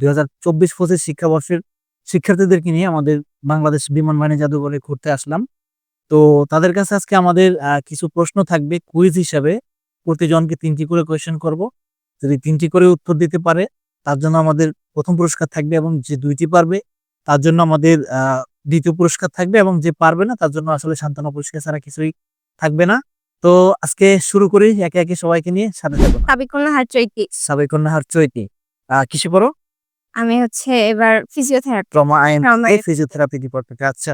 দুই হাজার চব্বিশ পঁচিশ শিক্ষাবর্ষের শিক্ষার্থীদেরকে নিয়ে আমাদের বাংলাদেশ বিমান বাহিনী জাদুঘরে ঘুরতে আসলাম। তো তাদের কাছে আজকে আমাদের কিছু প্রশ্ন থাকবে কুইজ হিসাবে। প্রতিজনকে তিনটি করে কোয়েশ্চেন করব। যদি তিনটি করে উত্তর দিতে পারে তার জন্য আমাদের প্রথম পুরস্কার থাকবে এবং যে দুইটি পারবে তার জন্য আমাদের আহ, দ্বিতীয় পুরস্কার থাকবে এবং যে পারবে না তার জন্য আসলে সান্ত্বনা পুরস্কার ছাড়া কিছুই থাকবে না। তো আজকে শুরু করি একে একে সবাইকে নিয়ে সাথে থাকব সাবিকুল্লাহ হার চৈতি। সাবেকন্যা হার চৈতি। আহ কিসে পড়ো? আমি হচ্ছে এবার ফিজিওথেরাপি ট্রমা আইন ফিজিওথেরাপি ডিপার্টমেন্টে আচ্ছা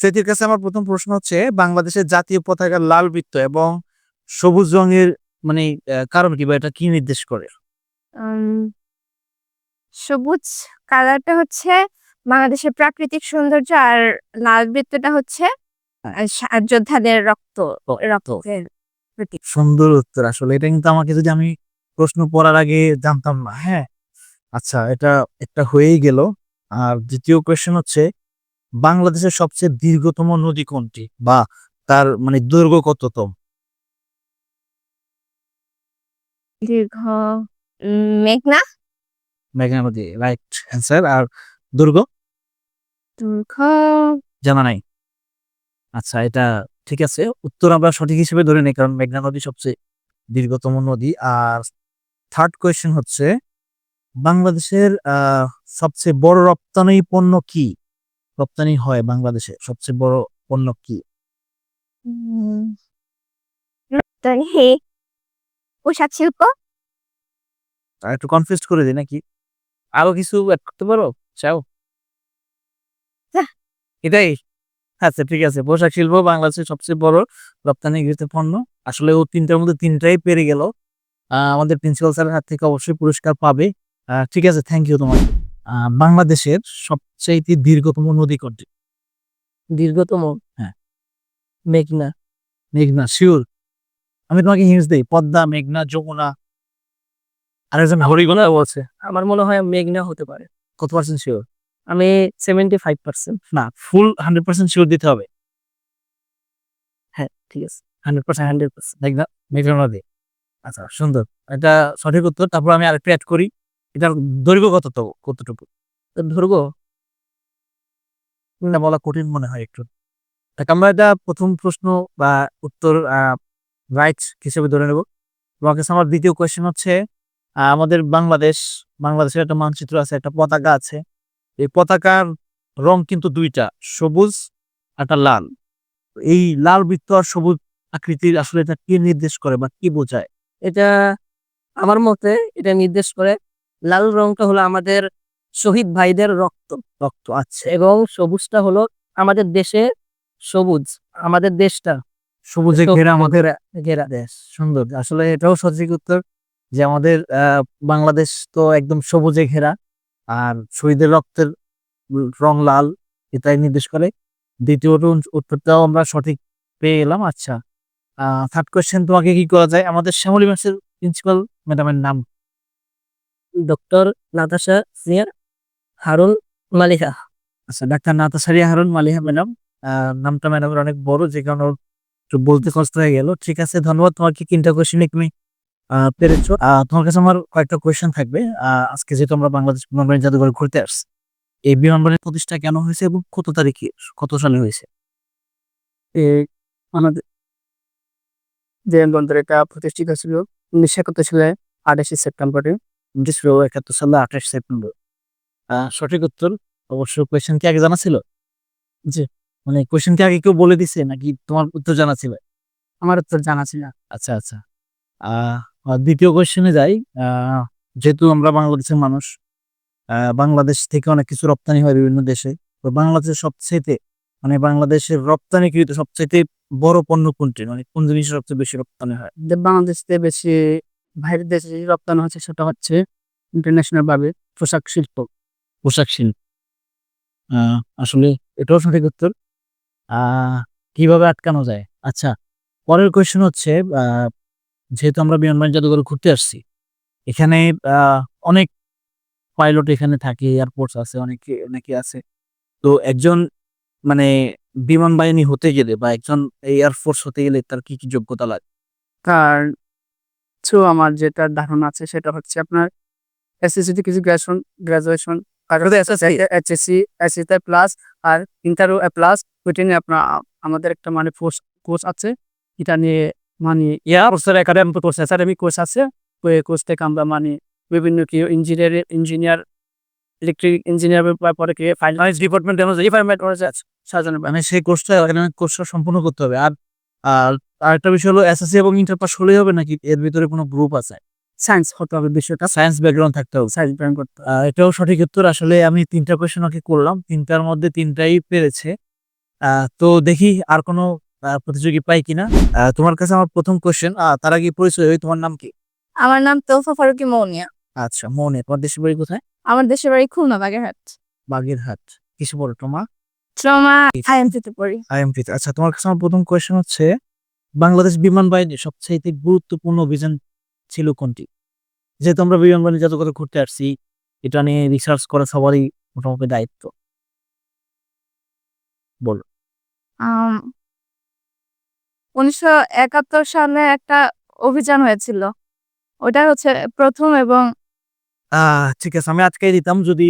চৈতির কাছে আমার প্রথম প্রশ্ন হচ্ছে বাংলাদেশের জাতীয় পতাকার লাল বৃত্ত এবং সবুজ রঙের মানে কারণ কি বা এটা কি নির্দেশ করে? সবুজ কালারটা হচ্ছে বাংলাদেশের প্রাকৃতিক সৌন্দর্য আর লাল বৃত্তটা হচ্ছে আহ, যোদ্ধাদের রক্ত প্রতীক। সুন্দর উত্তর। আসলে এটা কিন্তু আমাকে যদি আমি প্রশ্ন পড়ার আগে জানতাম না হ্যাঁ। আচ্ছা এটা একটা হয়েই গেল। আর দ্বিতীয় কোয়েশ্চেন হচ্ছে বাংলাদেশের সবচেয়ে দীর্ঘতম নদী কোনটি? বা তার মানে দৈর্ঘ্য কততম? দীর্ঘ মেঘনা? মেঘনা নদী রাইট অ্যান্সার আর দৈর্ঘ্য? দীর্ঘ জানা নাই। আচ্ছা এটা ঠিক আছে। উত্তর আমরা সঠিক হিসেবে ধরে নিই কারণ মেঘনা নদী সবচেয়ে দীর্ঘতম নদী। আর থার্ড কোয়েশ্চেন হচ্ছে বাংলাদেশের সবচেয়ে বড় রপ্তানি পণ্য কি? রপ্তানি হয় বাংলাদেশে সবচেয়ে বড় পণ্য কি? রপ্তানি পোশাক শিল্প। আর একটু কনফিউজ করে দিই নাকি? আরও কিছু অ্যাড করতে পারো? চাও। এটাই। আচ্ছা ঠিক আছে। পোশাক শিল্প বাংলাদেশের সবচেয়ে বড় রপ্তানি রপ্তানিকৃত পণ্য। আসলে ও তিনটার মধ্যে তিনটাই পেরে গেল। আমাদের প্রিন্সিপাল স্যারের হাত থেকে অবশ্যই পুরস্কার পাবে। ঠিক আছে থ্যাংক ইউ তোমার বাংলাদেশের সবচেয়ে দীর্ঘতম নদী কোনটি? দীর্ঘতম? হ্যাঁ। মেঘনা। মেঘনা শিওর আমি তোমাকে হিংস দেই পদ্মা মেঘনা যমুনা। আরেকজন হরিগোনা বলছে আমার মনে হয় মেঘনা হতে পারে। কত পার্সেন্ট শিওর আমি সেভেন্টি ফাইভ পার্সেন্ট না ফুল হান্ড্রেড পার্সেন্ট শিওর দিতে হবে। হ্যাঁ ঠিক আছে। হান্ড্রেড পার্সেন্ট হান্ড্রেড পার্সেন্ট মেঘনা মেঘনা নদী। আচ্ছা সুন্দর। এটা সঠিক উত্তর। তারপর আমি আরেকটু অ্যাড করি। এটার দৈর্ঘ্য কত তো কতটুকু এটা বলা কঠিন মনে হয় একটু। আমরা এটা প্রথম প্রশ্ন বা উত্তর রাইট হিসেবে ধরে নেব। কাছে আমার দ্বিতীয় কোয়েশ্চেন হচ্ছে আমাদের বাংলাদেশ, বাংলাদেশের একটা মানচিত্র আছে, একটা পতাকা আছে। এই পতাকার রং কিন্তু দুইটা, সবুজ একটা লাল। এই লাল বৃত্ত আর সবুজ আকৃতির আসলে এটা কি নির্দেশ করে বা কি বোঝায়? এটা আমার মতে এটা নির্দেশ করে লাল রংটা হলো আমাদের শহীদ ভাইদের রক্ত রক্ত আচ্ছা এবং সবুজটা হলো আমাদের দেশে সবুজ আমাদের দেশটা সবুজে ঘেরা আমাদের ঘেরা দেশ সুন্দর। আসলে এটাও সঠিক উত্তর যে আমাদের বাংলাদেশ তো একদম সবুজে ঘেরা আর শহীদের রক্তের রং লাল এটাই নির্দেশ করে। দ্বিতীয় উত্তরটাও আমরা সঠিক পেয়ে এলাম। আচ্ছা থার্ড কোয়েশ্চেন তোমাকে কি করা যায়? আমাদের শ্যামলী মাসের প্রিন্সিপাল ম্যাডামের নাম ডক্টর নাতাশা সিয়ার হারুন মালিকা আচ্ছা ডাক্তার নাতাসারিয়া হারুন মালিহা ম্যাডাম নামটা ম্যাডামের অনেক বড় যে কারণে একটু বলতে কষ্ট হয়ে গেল। ঠিক আছে ধন্যবাদ। তোমাকে তিনটা কোয়েশ্চেনে তুমি আহ, পেরেছ তোমার কাছে আমার কয়েকটা কোয়েশ্চেন থাকবে। আজকে যেহেতু আমরা বাংলাদেশ বিমান বাহিনী জাদুঘর ঘুরতে আসছি। এই বিমান বাহিনীর প্রতিষ্ঠা কেন হয়েছে এবং কত তারিখে কত সালে হয়েছে? এই আমাদের যে বন্দর এটা প্রতিষ্ঠিত ছিল উনিশশো একাত্তর সালে আঠাশে সেপ্টেম্বরে। উনিশশো একাত্তর সালে আঠাশ সেপ্টেম্বর। সঠিক উত্তর? অবশ্য কোয়েশ্চেন কি আগে জানা ছিল? জি মানে কোয়েশ্চেন কি আগে কেউ বলে দিছে নাকি তোমার উত্তর জানা ছিল? আমার উত্তর জানা ছিল। আচ্ছা আচ্ছা। দ্বিতীয় কোয়েশ্চেনে যাই। যেহেতু আমরা বাংলাদেশের মানুষ আহ, বাংলাদেশ থেকে অনেক কিছু রপ্তানি হয় বিভিন্ন দেশে। তো বাংলাদেশের সবচেয়ে মানে বাংলাদেশের রপ্তানিকৃত সবচেয়ে বড় পণ্য কোনটি? মানে কোন জিনিসের সবচেয়ে বেশি রপ্তানি হয়? যে বাংলাদেশ থেকে বেশি বাইরের দেশে যে রপ্তানি হচ্ছে সেটা হচ্ছে ইন্টারন্যাশনাল ভাবে পোশাক শিল্প। পোশাক শিল্প। আসলে এটাও সঠিক উত্তর। কীভাবে আটকানো যায়? আচ্ছা পরের কোয়েশ্চেন হচ্ছে যেহেতু আমরা বিমান বাণিজ্য জাদুঘরে ঘুরতে আসছি এখানে আহ, অনেক পাইলট এখানে থাকে এয়ারপোর্টস আছে অনেকে অনেকে আছে। তো একজন মানে বিমান বাহিনী হতে গেলে বা একজন এয়ারফোর্স হতে গেলে তার কি কি যোগ্যতা লাগে? তার তো আমার যেটা ধারণা আছে সেটা হচ্ছে আপনার এসএসসি কিছু গ্রাজুয়েশন গ্রাজুয়েশন আর এইচএসসি এসএসসি প্লাস আর ইন্টারভিউ প্লাস ওইটা নিয়ে আপনার আমাদের একটা মানে কোর্স কোর্স আছে। এটা নিয়ে মানে ইয়া কোর্সের একাডেমি কোর্স একাডেমি কোর্স আছে। ওই কোর্স থেকে আমরা মানে বিভিন্ন কি ইঞ্জিনিয়ারিং ইঞ্জিনিয়ার ইলেকট্রিক ইঞ্জিনিয়ার পরে কি ফাইন্যান্স ডিপার্টমেন্ট ডিপার্টমেন্ট সাজানো। মানে সেই কোর্সটা একাডেমিক কোর্সটা সম্পূর্ণ করতে হবে। আর আর আরেকটা বিষয় হলো এসএসসি এবং ইন্টার পাস হলেই হবে নাকি? এর ভিতরে কোনো গ্রুপ আছে? সায়েন্স হতে হবে বিষয়টা। সায়েন্স ব্যাকগ্রাউন্ড থাকতে হবে। সায়েন্স ব্যাংক করতে হবে। এটাও সঠিক উত্তর। আসলে আমি তিনটা কোয়েশ্চেন ওকে করলাম। তিনটার মধ্যে তিনটাই পেরেছে। তো দেখি আর কোনো প্রতিযোগী পাই কিনা। তোমার কাছে আমার প্রথম কোয়েশ্চেন তার আগে পরিচয় হই। তোমার নাম কি? আমার নাম তোফা ফারুকি মৌনিয়া। আচ্ছা মৌনিয়া তোমার দেশের বাড়ি কোথায়? আমার দেশের বাড়ি খুলনা বাগেরহাট। বাগেরহাট। কিছু বলো তোমার ট্রমা পড়ি আচ্ছা তোমার কাছে আমার প্রথম কোয়েশ্চেন হচ্ছে বাংলাদেশ বিমান বাহিনীর সবচেয়ে গুরুত্বপূর্ণ অভিযান ছিল কোনটি? যেহেতু আমরা বিমান বাহিনী যত কথা ঘুরতে আসছি এটা নিয়ে রিসার্চ করা সবারই মোটামুটি দায়িত্ব। আম, উনিশশো একাত্তর সালে একটা অভিযান হয়েছিল। ওটা হচ্ছে প্রথম এবং ঠিক আছে আমি আজকে দিতাম যদি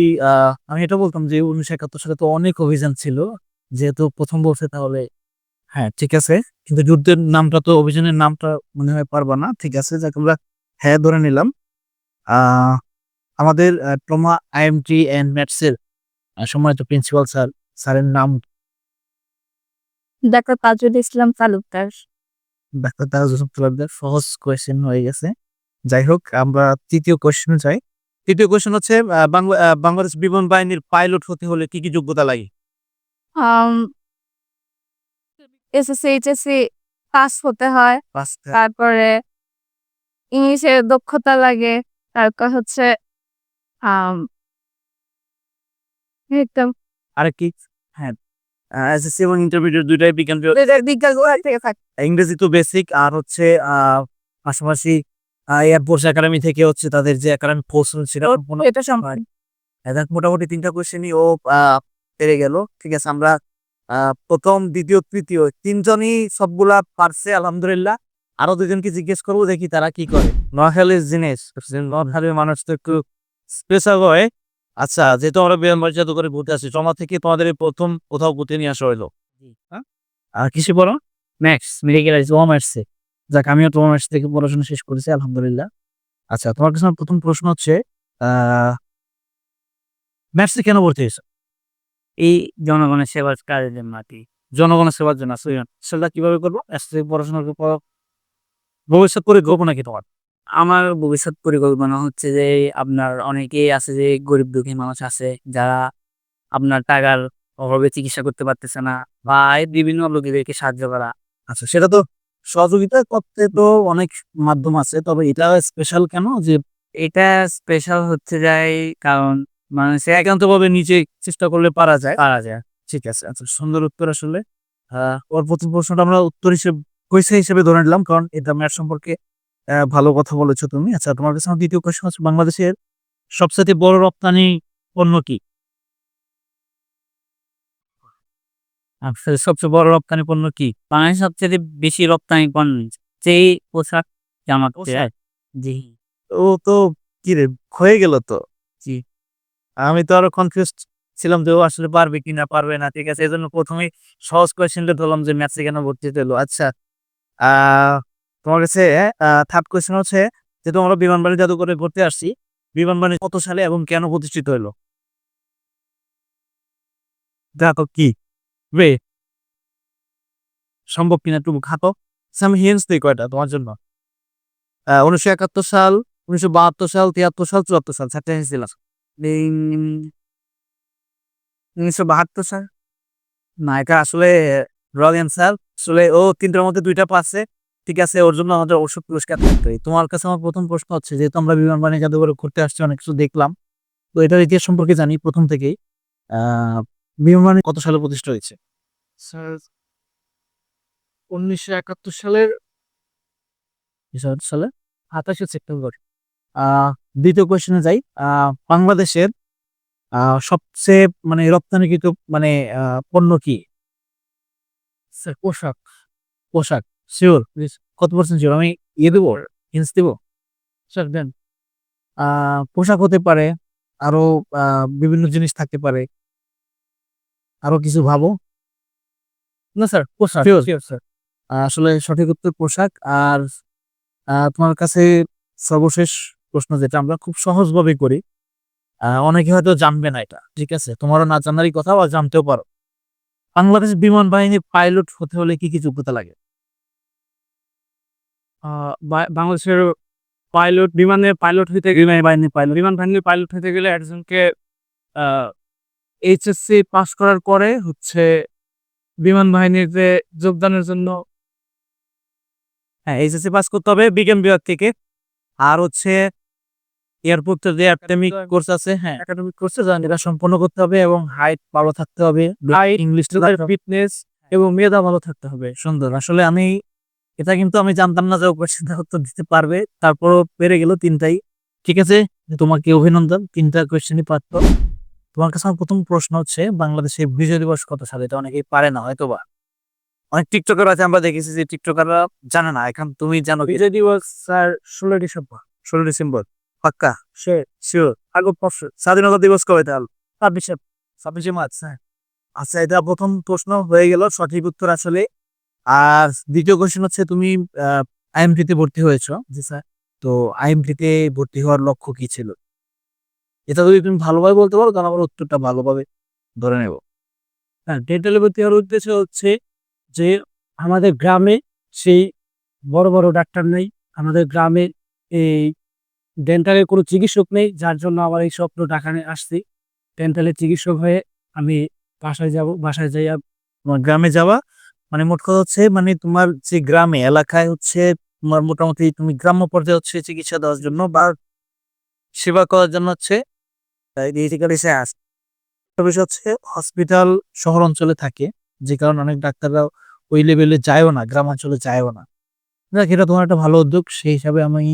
আমি এটা বলতাম যে উনিশশো একাত্তর সালে তো অনেক অভিযান ছিল যেহেতু প্রথম বলছে তাহলে হ্যাঁ ঠিক আছে কিন্তু যুদ্ধের নামটা তো অভিযানের নামটা মনে হয় পারবা না ঠিক আছে যাকে আমরা হ্যাঁ ধরে নিলাম। আহ আমাদের ট্রমা আইএমটি অ্যান্ড ম্যাথসের সম্মানিত প্রিন্সিপাল স্যার স্যারের নাম। ডাক্তার তাজুল ইসলাম তালুকদার। ডাক্তার তারাজ হোসেন তালুকদার সহজ কোয়েশ্চেন হয়ে গেছে। যাই হোক আমরা তৃতীয় কোয়েশ্চেন চাই তৃতীয় কোয়েশ্চেন হচ্ছে বাংলাদেশ বিমান বাহিনীর পাইলট হতে হলে কি কি যোগ্যতা লাগে? এসএসসি এইচএসসি পাস হতে হয়। তারপরে ইংলিশে দক্ষতা লাগে। তারপর হচ্ছে তো, আর কি? হ্যাঁ এসএসসি এবং ইন্টারমিডিয়েট দুইটাই বিজ্ঞান। বিজ্ঞান থেকে থাকে। ইংরেজি তো বেসিক আর হচ্ছে আহ, পাশাপাশি এয়ারফোর্স একাডেমি থেকে হচ্ছে তাদের যে একাডেমি কোর্স সেটা এটা সম্ভব এদের মোটামুটি তিনটা কোয়েশ্চেনই ও পেরে গেল। ঠিক আছে আমরা প্রথম দ্বিতীয় তৃতীয় তিনজনই সবগুলা পারছে আলহামদুলিল্লাহ। আরও দুজনকে জিজ্ঞেস করব দেখি তারা কি করে। নোয়াখালীর জিনিস নোয়াখালীর মানুষ তো একটু স্পেশাল হয়। আচ্ছা যেহেতু আমরা বিয়ানবাড়ি জাদু করে ঘুরতে আসি জমা থেকে তোমাদের প্রথম কোথাও ঘুরতে নিয়ে আসা হইল। হ্যাঁ? আর কিসে পড়ো ম্যাক্স মেডিকেল কমার্সে যাক আমিও কমার্স থেকে পড়াশোনা শেষ করেছি আলহামদুলিল্লাহ। আচ্ছা তোমার কাছে আমার প্রথম প্রশ্ন হচ্ছে ম্যাথসে কেন ভর্তি হয়েছে? এই জনগণের সেবার কাজের জন্য আর কি। জনগণের সেবার জন্য সেটা কীভাবে করব? পড়াশোনার পর ভবিষ্যৎ করে গল্প নাকি তোমার? আমার ভবিষ্যৎ পরিকল্পনা হচ্ছে যে আপনার অনেকেই আছে যে গরিব দুঃখী মানুষ আছে যারা আপনার টাকার অভাবে চিকিৎসা করতে পারতেছে না বা বিভিন্ন লোকেদেরকে সাহায্য করা। আচ্ছা সেটা তো সহযোগিতা করতে তো অনেক মাধ্যম আছে তবে এটা স্পেশাল কেন? যে এটা স্পেশাল হচ্ছে যায় কারণ মানুষের একান্ত ভাবে নিজে চেষ্টা করলে পারা যায়। পারা যায় ঠিক আছে। আচ্ছা সুন্দর উত্তর আসলে। আহ, ওর প্রথম প্রশ্নটা আমরা উত্তর হিসেবে পয়সা হিসেবে ধরে নিলাম কারণ এটা ম্যাথ সম্পর্কে আহ, ভালো কথা বলেছ তুমি। আচ্ছা তোমার কাছে আমার দ্বিতীয় কোয়েশ্চন হচ্ছে বাংলাদেশের সবচেয়ে বড় রপ্তানি পণ্য কি? সবচেয়ে বড় রপ্তানি পণ্য কি? বাংলাদেশ সবচেয়ে বেশি রপ্তানি পণ্য যেই পোশাক জামা জি। ও তো কি রে হয়ে গেল তো? জি। আমি তো আরও কনফিউজ ছিলাম যে ও আসলে পারবে কিনা পারবে না ঠিক আছে এই জন্য প্রথমে সহজ কোয়েশ্চেনটা ধরলাম যে ম্যাথসে কেন ভর্তি হতে হলো। আচ্ছা আহ তোমার কাছে থার্ড কোয়েশ্চেন হচ্ছে যে তোমরা বিমান বাণিজ্য জাদুঘরে ঘুরতে আসছি বিমান বাণিজ্য কত সালে এবং কেন প্রতিষ্ঠিত হলো? দেখো কি রে সম্ভব কিনা একটু খাতো আমি হিন্স দিই কয়টা তোমার জন্য। উনিশশো একাত্তর সাল, উনিশশো বাহাত্তর সাল, তিয়াত্তর সাল, চুয়াত্তর সাল হিন্স উনিশশো বাহাত্তর সাল। না, এটা আসলে রং অ্যান্সার আসলে ও তিনটার মধ্যে দুইটা পাচ্ছে। ঠিক আছে, ওর জন্য আমাদের অবশ্য পুরস্কার থাকতে। তোমার কাছে আমার প্রথম প্রশ্ন হচ্ছে, যেহেতু আমরা বিমান বাণিজ্য জাদুঘরে ঘুরতে আসছি, অনেক কিছু দেখলাম। তো এটার ইতিহাস সম্পর্কে জানি প্রথম থেকেই। বিমান কত সালে প্রতিষ্ঠা হয়েছে? স্যার উনিশশো একাত্তর সালের সালে? আঠাশে সেপ্টেম্বর। দ্বিতীয় কোয়েশ্চেনে যাই। বাংলাদেশের সবচেয়ে মানে রপ্তানিকৃত মানে পণ্য কি? স্যার পোশাক। পোশাক। শিওর কত পার্সেন্ট শিওর আমি ইয়ে দেবো হিন্স দেবো? স্যার দেন। আহ পোশাক হতে পারে আরও আহ বিভিন্ন জিনিস থাকতে পারে। আরও কিছু ভাবো? না স্যার পোশাক স্যার আসলে সঠিক উত্তর পোশাক আর তোমার কাছে সর্বশেষ প্রশ্ন যেটা আমরা খুব সহজভাবে করি অনেকে হয়তো জানবে না এটা ঠিক আছে? তোমারও না জানারই কথা বা জানতেও পারো। বাংলাদেশ বিমান বাহিনীর পাইলট হতে হলে কি কি যোগ্যতা লাগে? বাংলাদেশের পাইলট বিমানের পাইলট হইতে বিমান বাহিনীর পাইলট। বিমান বাহিনীর পাইলট হইতে গেলে একজনকে এইচএসসি পাশ করার পরে হচ্ছে বিমান বাহিনীতে যোগদানের জন্য হ্যাঁ এইচএসসি পাস করতে হবে বিজ্ঞান বিভাগ থেকে। আর হচ্ছে এয়ারপোর্টের যে একাডেমিক কোর্স আছে হ্যাঁ একাডেমিক কোর্সে যান এটা সম্পন্ন করতে হবে এবং হাইট ভালো থাকতে হবে। ইংলিশ ফিটনেস এবং মেধা ভালো থাকতে হবে। সুন্দর। আসলে আমি এটা কিন্তু আমি জানতাম না যে কোশ্চেনটা উত্তর দিতে পারবে। তারপরও পেরে গেল তিনটাই। ঠিক আছে তোমাকে অভিনন্দন। তিনটা কোয়েশ্চেনই পারত। তোমার কাছে আমার প্রথম প্রশ্ন হচ্ছে বাংলাদেশের বিজয় দিবস কত সালে? এটা অনেকেই পারে না হয়তো বা অনেক টিকটকার আছে আমরা দেখেছি যে টিকটকাররা জানে না এখন তুমি জানো বিজয় দিবস স্যার ষোলো ডিসেম্বর। ষোলো ডিসেম্বর পাক্কা? সে শিওর আগত পরশু স্বাধীনতা দিবস কবে তাহলে? ছাব্বিশে। ছাব্বিশে মার্চ হ্যাঁ। আচ্ছা এটা প্রথম প্রশ্ন হয়ে গেল সঠিক উত্তর আসলে। আর দ্বিতীয় কোশ্চেন হচ্ছে তুমি আইএমটি তে ভর্তি হয়েছো? জি স্যার। তো আইএমটি তে ভর্তি হওয়ার লক্ষ্য কি ছিল? এটা যদি তুমি ভালোভাবে বলতে পারো, তাহলে আমার উত্তরটা ভালোভাবে ধরে নেব। হ্যাঁ ডেন্টাল ভর্তি হওয়ার উদ্দেশ্য হচ্ছে যে আমাদের গ্রামে সেই বড় বড় ডাক্তার নেই, আমাদের গ্রামে এই ডেন্টালের কোনো চিকিৎসক নেই, যার জন্য আমার এই স্বপ্ন ঢাকায় আসছি। ডেন্টালের চিকিৎসক হয়ে আমি বাসায় যাব, বাসায় যাই তোমার গ্রামে যাওয়া। মানে মোট কথা হচ্ছে মানে তোমার যে গ্রামে, এলাকায় হচ্ছে তোমার মোটামুটি তুমি গ্রাম্য পর্যায়ে হচ্ছে চিকিৎসা দেওয়ার জন্য বা সেবা করার জন্য হচ্ছে বিষয় হচ্ছে হসপিটাল শহর অঞ্চলে থাকে, যে কারণে অনেক ডাক্তাররা ওই লেভেলে যায়ও না, গ্রামাঞ্চলে যায়ও না। দেখ এটা তোমার একটা ভালো উদ্যোগ, সেই হিসাবে আমি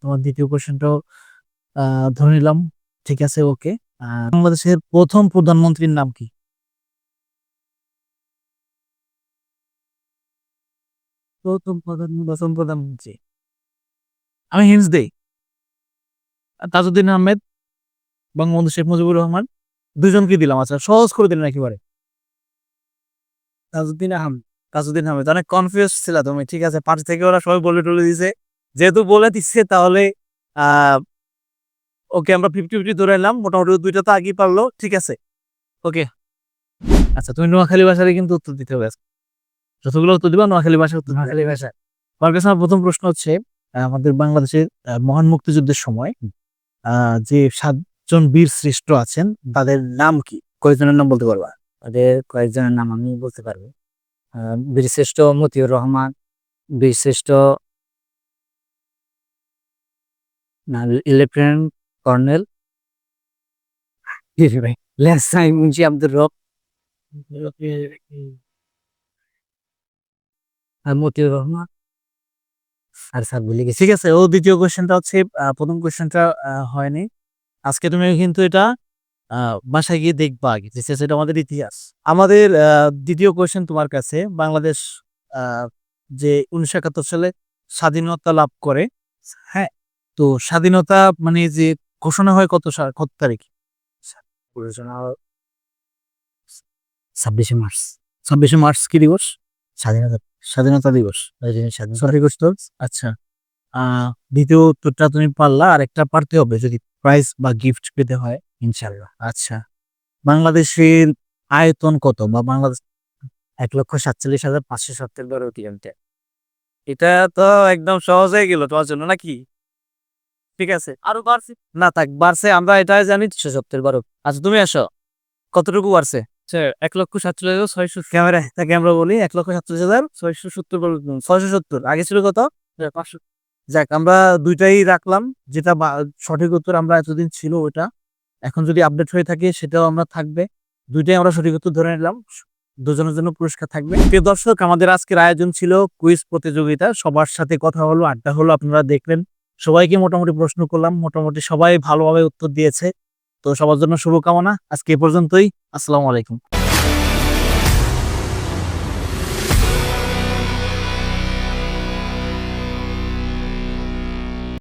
তোমার দ্বিতীয় কোশ্চেনটাও ধরে নিলাম। ঠিক আছে ওকে বাংলাদেশের প্রথম প্রধানমন্ত্রীর নাম কি? প্রথম প্রধান, প্রথম প্রধানমন্ত্রী। আমি হিন্স দেই। তাজউদ্দিন আহমেদ বঙ্গবন্ধু শেখ মুজিবুর রহমান দুজনকে দিলাম। আচ্ছা সহজ করে দিলেন একেবারে। তাজউদ্দিন আহমেদ তাজউদ্দিন আহমেদ অনেক কনফিউজ ছিল তুমি ঠিক আছে? পাঁচ থেকে ওরা সবাই বলে টলে দিছে। যেহেতু বলে দিচ্ছে তাহলে ওকে আমরা ফিফটি ফিফটি ধরে এলাম মোটামুটি দুইটা তো আগেই পারল ঠিক আছে? ওকে। আচ্ছা তুমি নোয়াখালী ভাষারই কিন্তু উত্তর দিতে হবে। যতগুলো উত্তর দিবা নোয়াখালী ভাষা উত্তর নোয়াখালী ভাষা। আমার কাছে আমার প্রথম প্রশ্ন হচ্ছে আমাদের বাংলাদেশের মহান মুক্তিযুদ্ধের সময় আহ, যে সাতজন বীর শ্রেষ্ঠ আছেন তাদের নাম কি? কয়েকজনের নাম বলতে পারবা? তাদের কয়েকজনের নাম আমি বলতে পারব। বীরশ্রেষ্ঠ মতিউর রহমান বীরশ্রেষ্ঠ না লেফটেন্যান্ট কর্নেল। লেসাই মুন্সি আব্দুর রব। আর মতিউর রহমান। আর স্যার ভুলে গেছি। ঠিক আছে ও দ্বিতীয় কোশ্চেনটা হচ্ছে প্রথম কোশ্চেনটা হয়নি। আজকে তুমি কিন্তু এটা আহ, বাসায় গিয়ে দেখবা এটা আমাদের ইতিহাস। আমাদের দ্বিতীয় কোশ্চেন তোমার কাছে বাংলাদেশ আহ, যে উনিশশো একাত্তর সালে স্বাধীনতা লাভ করে। হ্যাঁ তো স্বাধীনতা মানে যে ঘোষণা হয় কত কত তারিখ? ছাব্বিশে মার্চ। ছাব্বিশে মার্চ কি দিবস? স্বাধীনতা স্বাধীনতা দিবস। স্বাধীনতা উত্তর? আচ্ছা। দ্বিতীয় উত্তরটা তুমি পারলা আর একটা পারতে হবে যদি প্রাইজ বা গিফট পেতে হয় ইনশাল্লাহ আচ্ছা বাংলাদেশের আয়তন কত বা বাংলাদেশ এক লক্ষ সাতচল্লিশ হাজার পাঁচশো সত্তর বারো কিলোমিটার এটা তো একদম সহজ হয়ে গেল তোমার জন্য নাকি? ঠিক আছে। আরও বাড়ছে। না থাক বাড়ছে আমরা এটাই জানি একশো সত্তর বারো। আচ্ছা তুমি আসো। কতটুকু বাড়ছে? এক লক্ষ সাতচল্লিশ হাজার ছয়শো ক্যামেরা তাকে আমরা বলি এক লক্ষ সাতচল্লিশ হাজার ছয়শো সত্তর বারো ছয়শো সত্তর আগে ছিল কত? পাঁচশো। যাক, আমরা দুইটাই রাখলাম। যেটা সঠিক উত্তর আমরা এতদিন ছিল ওটা এখন যদি আপডেট হয়ে থাকে সেটাও আমরা থাকবে। দুইটাই আমরা সঠিক উত্তর ধরে নিলাম। দুজনের জন্য পুরস্কার থাকবে। প্রিয় দর্শক, আমাদের আজকের আয়োজন ছিল কুইজ প্রতিযোগিতা। সবার সাথে কথা হলো, আড্ডা হলো, আপনারা দেখলেন। সবাইকে মোটামুটি প্রশ্ন করলাম। মোটামুটি সবাই ভালোভাবে উত্তর দিয়েছে। তো সবার জন্য শুভকামনা। আজকে এ পর্যন্তই। আসসালামু আলাইকুম।